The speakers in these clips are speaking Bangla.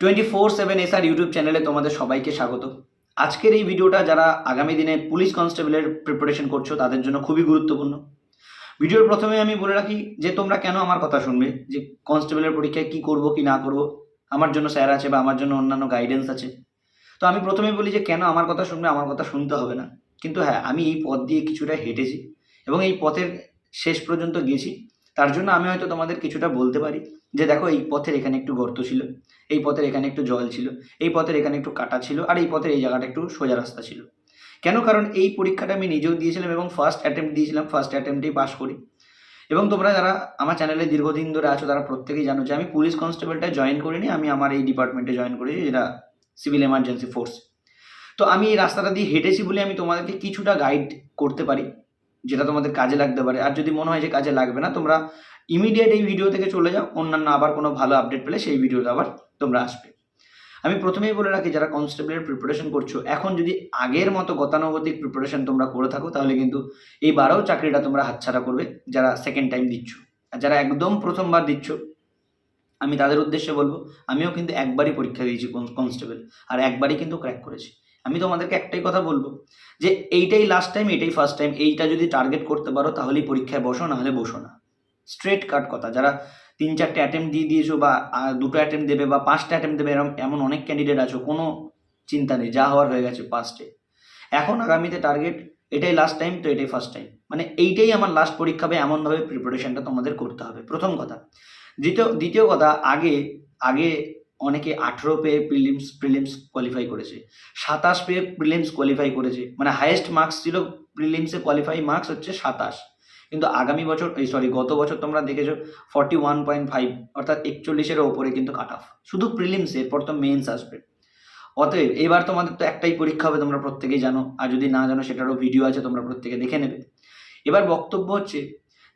Twenty four seven SR YouTube চ্যানেলে তোমাদের সবাইকে স্বাগত। আজকের এই ভিডিওটা যারা আগামী দিনে পুলিশ কনস্টেবলের প্রিপারেশন করছ, তাদের জন্য খুবই গুরুত্বপূর্ণ। ভিডিওর প্রথমে আমি বলে রাখি যে, তোমরা কেন আমার কথা শুনবে? যে, কনস্টেবলের পরীক্ষায় কি করব, কি না করব? আমার জন্য স্যার আছে বা আমার জন্য অন্যান্য গাইডেন্স আছে। তো আমি প্রথমে বলি যে, কেন আমার কথা শুনবে, আমার কথা শুনতে হবে না। কিন্তু হ্যাঁ আমি এই পথ দিয়ে কিছুটা হেঁটেছি এবং এই পথের শেষ পর্যন্ত গেছি। তার জন্য আমি হয়তো তোমাদের কিছুটা বলতে পারি যে দেখো, এই পথের এখানে একটু গর্ত ছিল, এই পথের এখানে একটু জল ছিল, এই পথের এখানে একটু কাটা ছিল, আর এই পথের এই জায়গাটা একটু সোজা রাস্তা ছিল। কেন? কারণ এই পরীক্ষাটা আমি নিজেও দিয়েছিলাম এবং ফার্স্ট অ্যাটেম্প্ট দিয়েছিলাম ফার্স্ট অ্যাটেম্পটেই পাস করি। এবং তোমরা যারা আমার চ্যানেলে দীর্ঘদিন ধরে আছো, তারা প্রত্যেকেই জানো যে আমি পুলিশ কনস্টেবলটা জয়েন করিনি, আমি আমার এই ডিপার্টমেন্টে জয়েন করেছি, যেটা সিভিল এমার্জেন্সি ফোর্স তো আমি এই রাস্তাটা দিয়ে হেঁটেছি বলে আমি তোমাদেরকে কিছুটা গাইড করতে পারি। যেটা তোমাদের কাজে লাগতে পারে। আর যদি মনে হয় যে কাজে লাগবে না, তোমরা ইমিডিয়েট এই ভিডিও থেকে চলে যাও। অন্যান্য আবার কোনো ভালো আপডেট পেলে সেই ভিডিওতে আবার তোমরা আসবে। আমি প্রথমেই বলে রাখি, যারা কনস্টেবলের প্রিপারেশন করছ, এখন যদি আগের মতো গতানুগতিক প্রিপারেশন তোমরা করে থাকো, তাহলে কিন্তু এইবারও চাকরিটা তোমরা হাতছাড়া করবে, যারা সেকেন্ড টাইম দিচ্ছ। আর যারা একদম প্রথমবার দিচ্ছ, আমি তাদের উদ্দেশ্যে বলব, আমিও কিন্তু একবারই পরীক্ষা দিয়েছি কনস্টেবল আর একবারই কিন্তু ক্র্যাক করেছি। আমি তোমাদেরকে একটাই কথা বলব, যে এইটাই লাস্ট টাইম এটাই ফার্স্ট টাইম এইটা যদি টার্গেট করতে পারো তাহলেই পরীক্ষায় বসো, নাহলে বসো না। স্ট্রেট কাট কথা। যারা তিন চারটে অ্যাটেম্প দিয়ে দিয়েছ বা দুটো অ্যাটেম্প দেবে বা পাঁচটা অ্যাটেম্প দেবে এরকম এমন অনেক ক্যান্ডিডেট আছো, কোনো চিন্তা নেই, যা হওয়ার হয়ে গেছে পাঁচটে এখন আগামীতে টার্গেট এটাই লাস্ট টাইম তো এটাই ফার্স্ট টাইম মানে এইটাই আমার লাস্ট পরীক্ষা হবে, এমনভাবে প্রিপারেশনটা তোমাদের করতে হবে। প্রথম কথা। দ্বিতীয় দ্বিতীয় কথা, আগে আগে অনেকে আঠেরো পেয়ে প্রিলিমস প্রিলিমস কোয়ালিফাই করেছে। সাতাশ পেয়ে প্রিলিমস কোয়ালিফাই করেছে। মানে হাইয়েস্ট মার্কস ছিল প্রিলিমসে কোয়ালিফাই মার্কস হচ্ছে সাতাশ। কিন্তু আগামী বছর, এই সরি গত বছর তোমরা দেখেছ ফর্টি ওয়ান পয়েন্ট ফাইভ অর্থাৎ একচল্লিশের ওপরে কিন্তু কাট অফ শুধু প্রিলিমস এরপর তো মেন্স আসবে। অতএব এবার তোমাদের তো একটাই পরীক্ষা হবে, তোমরা প্রত্যেকেই জানো। আর যদি না জানো, সেটারও ভিডিও আছে, তোমরা প্রত্যেকে দেখে নেবে। এবার বক্তব্য হচ্ছে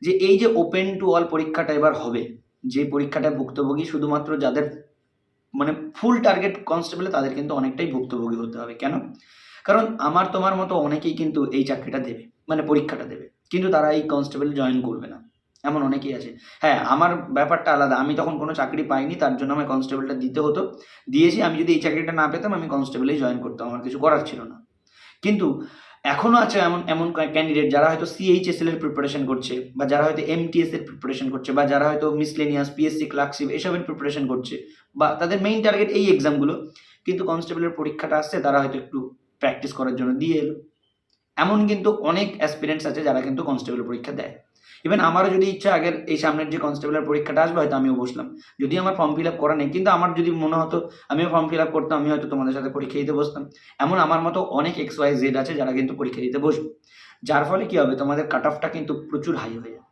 যে, এই যে ওপেন টু অল পরীক্ষাটা এবার হবে, যে পরীক্ষাটা ভুক্তভোগী শুধুমাত্র যাদের মানে ফুল টার্গেট কনস্টেবলে তাদের কিন্তু অনেকটাই ভুক্তভোগী হতে হবে। কেন? কারণ আমার তোমার মতো অনেকেই কিন্তু এই চাকরিটা দেবে মানে পরীক্ষাটা দেবে। কিন্তু তারা এই কনস্টেবল জয়েন করবে না। এমন অনেকেই আছে। হ্যাঁ আমার ব্যাপারটা আলাদা। আমি তখন কোনো চাকরি পাইনি, তার জন্য আমার কনস্টেবলটা দিতে হতো। দিয়েছি, আমি যদি এই চাকরিটা না পেতাম, আমি কনস্টেবলেই জয়েন করতাম। আমার কিছু করার ছিল না। কিন্তু এখনও আছে এমন এমন ক্যান্ডিডেট যারা হয়তো সিএইচএসএল এর প্রিপারেশন করছে, বা যারা হয়তো এমটিএস এর প্রিপারেশন করছে, বা যারা হয়তো মিসলেনিয়াস পিএসসি ক্লার্কশিপ এসবের প্রিপারেশন করছে, বা তাদের মেইন টার্গেট এই এক্সামগুলো কিন্তু কনস্টেবলের পরীক্ষাটা আসছে, তারা হয়তো একটু প্র্যাকটিস করার জন্য দিয়ে এলো। এমন কিন্তু অনেক অ্যাসপিরেন্টস আছে যারা কিন্তু কনস্টেবল পরীক্ষা দেয়। ইভেন আমারও যদি ইচ্ছা, আগের এই সামনের যে কনস্টেবলের পরীক্ষাটা আসবে, হয়তো আমিও বসলাম। যদি আমার ফর্ম ফিল আপ করা নেই, কিন্তু আমার যদি মনে হতো, আমিও ফর্ম ফিল আপ করতাম, আমি হয়তো তোমাদের সাথে পরীক্ষা দিতে বসতাম। এমন আমার মতো অনেক এক্স ওয়াই জেড আছে যারা কিন্তু পরীক্ষা দিতে বসবে। যার ফলে কি হবে, তোমাদের কাট অফটা কিন্তু প্রচুর হাই হয়ে যাবে।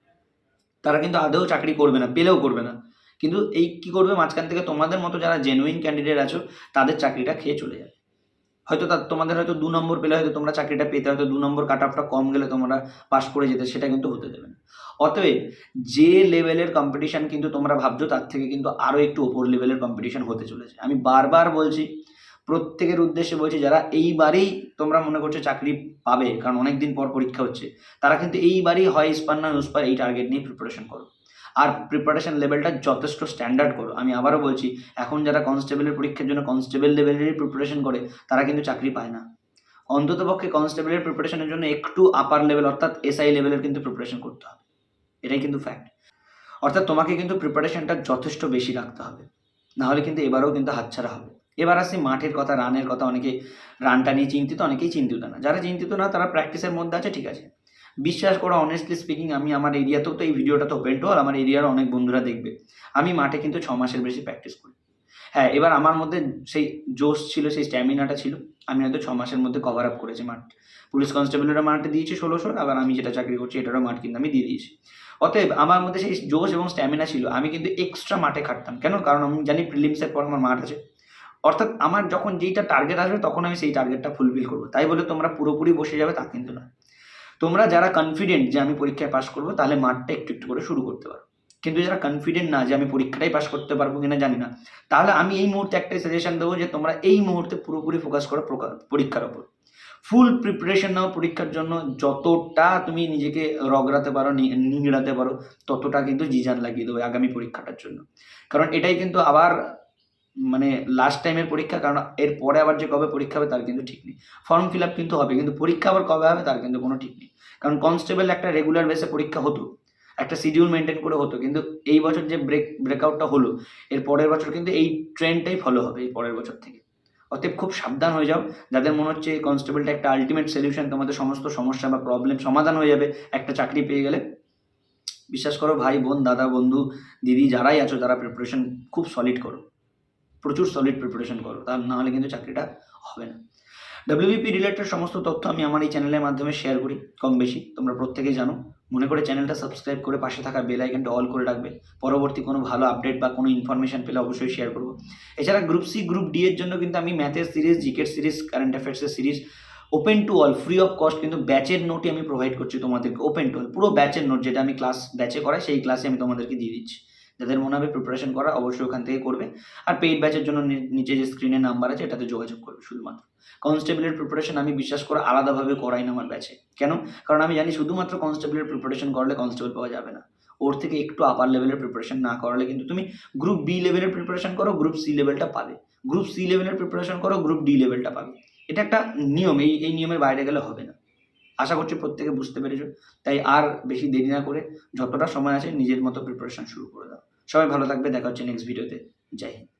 তারা কিন্তু আদৌ চাকরি করবে না, পেলেও করবে না। কিন্তু এই কি করবে, মাঝখান থেকে তোমাদের মতো যারা জেনুইন ক্যান্ডিডেট আছো, তাদের চাকরিটা খেয়ে চলে যাবে। হয়তো তা তোমাদের হয়তো দু নম্বর পেলে হয়তো তোমরা চাকরিটা পেতে, হয়তো দু নম্বর কাট অফটা কম গেলে তোমরা পাস করে যেতে, সেটা কিন্তু হতে দেবে না। অতএব যে লেভেলের কম্পিটিশন কিন্তু তোমরা ভাবছ, তার থেকে কিন্তু আরও একটু ওপর লেভেলের কম্পিটিশন হতে চলেছে। আমি বারবার বলছি, প্রত্যেকের উদ্দেশ্যে বলছি, যারা এইবারেই তোমরা মনে করছ চাকরি পাবে, কারণ অনেক দিন পর পরীক্ষা হচ্ছে, তারা কিন্তু এইবারই হয় ইস্পান না এই টার্গেট নিয়ে প্রিপারেশন করো। আর প্রিপারেশন লেভেলটা যথেষ্ট স্ট্যান্ডার্ড করো। আমি আবারও বলছি, এখন যারা কনস্টেবলের পরীক্ষার জন্য কনস্টেবল লেভেলেরই প্রিপারেশন করে, তারা কিন্তু চাকরি পায় না। অন্ততপক্ষে কনস্টেবলের প্রিপারেশনের জন্য একটু আপার লেভেল অর্থাৎ এসআই লেভেলের কিন্তু প্রিপারেশন করতে হবে। এটাই কিন্তু ফ্যাক্ট অর্থাৎ তোমাকে কিন্তু প্রিপারেশনটা যথেষ্ট বেশি রাখতে হবে। নাহলে কিন্তু এবারেও কিন্তু হাতছাড়া হবে। এবার আসি মাঠের কথা, রানের কথা। অনেকে রানটা নিয়ে চিন্তিত, অনেকেই চিন্তিত না। যারা চিন্তিত না, তারা প্র্যাকটিসের মধ্যে আছে, ঠিক আছে। বিশ্বাস করো অনেস্টলি স্পিকিং আমি আমার এরিয়াতেও তো এই ভিডিওটা তো ওপেন টু আমার এরিয়ার অনেক বন্ধুরা দেখবে। আমি মাঠে কিন্তু ছ মাসের বেশি প্র্যাকটিস করি। হ্যাঁ এবার আমার মধ্যে সেই জোশ ছিল, সেই স্ট্যামিনাটা ছিল, আমি হয়তো ছ মাসের মধ্যে কভার আপ করেছি মাঠ। পুলিশ কনস্টেবলের মাঠে দিয়েছি ষোলোশো আবার আমি যেটা চাকরি করছি, এটারও মাঠ কিন্তু আমি দিয়ে দিয়েছি। অতএব আমার মধ্যে সেই জোশ এবং স্ট্যামিনা ছিল, আমি কিন্তু এক্সট্রা মাঠে খাটতাম। কেন? কারণ আমি জানি প্রিলিমসের পর আমার মাঠ আছে। অর্থাৎ আমার যখন যেইটা টার্গেট আসবে, তখন আমি সেই টার্গেটটা ফুলফিল করব। তাই বলে তোমরা পুরোপুরি বসে যাবে তা কিন্তু না তোমরা যারা কনফিডেন্ট যে আমি পরীক্ষায় পাশ করব, তাহলে মাঠটা একটু একটু করে শুরু করতে পারো। কিন্তু যারা কনফিডেন্ট না যে আমি পরীক্ষাটাই পাশ করতে পারব কিনা জানি না, তাহলে আমি এই মুহূর্তে একটাই সাজেশন দেবো যে তোমরা এই মুহূর্তে পুরোপুরি ফোকাস করো পরীক্ষার ওপর। ফুল প্রিপারেশন নাও পরীক্ষার জন্য, যতটা তুমি নিজেকে রগড়াতে পারো নিংড়াতে পারো, ততটা কিন্তু জিজান লাগিয়ে দেবে আগামী পরীক্ষাটার জন্য। কারণ এটাই কিন্তু আবার মানে লাস্ট টাইমের পরীক্ষা, কারণ এর পরে আবার যে কবে পরীক্ষা হবে তার কিন্তু ঠিক নেই। ফর্ম ফিল আপ কিন্তু হবে, কিন্তু পরীক্ষা আবার কবে হবে তার কিন্তু কোনো ঠিক নেই। কারণ কনস্টেবল একটা রেগুলার বেসে পরীক্ষা হতো, একটা শিডিউল মেনটেন করে হতো, কিন্তু এই বছর যে ব্রেক ব্রেকআউটটা হলো, এর পরের বছর কিন্তু এই ট্রেন্ডটাই ফলো হবে এই পরের বছর থেকে। অতএব খুব সাবধান হয়ে যাও, যাদের মনে হচ্ছে কনস্টেবলটা একটা আলটিমেট সলিউশন তোমাদের সমস্ত সমস্যা বা প্রবলেম সমাধান হয়ে যাবে, একটা চাকরি পেয়ে গেলে। বিশ্বাস করো, ভাই, বোন, দাদা, বন্ধু, দিদি, যারাই আছো, তারা প্রিপারেশন খুব সলিড করো। প্রচুর সলিড প্রিপারেশন করো, তা না হলে কিন্তু চাকরিটা হবে না। ডাব্লিউবিপি রিলেটেড সমস্ত তথ্য আমি আমার এই চ্যানেলের মাধ্যমে শেয়ার করি, কম বেশি, তোমরা প্রত্যেকেই জানো। মনে করে চ্যানেলটা সাবস্ক্রাইব করে পাশে থাকা বেল আইকনটা অল করে রাখবে। পরবর্তী কোনো ভালো আপডেট বা কোনো ইনফরমেশন পেলে অবশ্যই শেয়ার করব। এছাড়া গ্রুপ সি গ্রুপ ডি এর জন্য কিন্তু আমি ম্যাথের সিরিজ জিকের series current অ্যাফেয়ার্সের series open to all free of cost কিন্তু ব্যাচের নোটই আমি প্রোভাইড করছি তোমাদেরকে ওপেন টু অল পুরো ব্যাচের নোট যেটা আমি ক্লাস ব্যাচে করাই, সেই ক্লাসে আমি তোমাদেরকে দিয়ে দিচ্ছি। যাদের মনে হবে প্রিপারেশন করা অবশ্যই ওখান থেকে করবে। আর পেইড ব্যাচের জন্য নিচে যে স্ক্রিনে নাম্বার আছে, এটাতে যোগাযোগ করবে শুধুমাত্র। কনস্টেবলের প্রিপারেশন আমি বিশ্বাস করে আলাদাভাবে করাই না আমার ব্যাচে কেন? কারণ আমি জানি শুধুমাত্র কনস্টেবলের প্রিপারেশন করলে কনস্টেবল পাওয়া যাবে না। ওর থেকে একটু আপার লেভেলের প্রিপারেশন না করালে কিন্তু তুমি গ্রুপ বি লেভেলের প্রিপারেশন করো গ্রুপ সি লেভেলটা পাবে। গ্রুপ সি লেভেলের প্রিপারেশন করো গ্রুপ ডি লেভেলটা পাবে। এটা একটা নিয়ম, এই এই নিয়মের বাইরে গেলে হবে না। আশা করছি প্রত্যেকে বুঝতে পেরেছ। তাই আর বেশি দেরি না করে, যতটা সময় আছে নিজের মতো প্রিপারেশন শুরু করে দাও। সবাই ভালো থাকবে দেখা হচ্ছে নেক্সট ভিডিওতে জয় হিন্দ।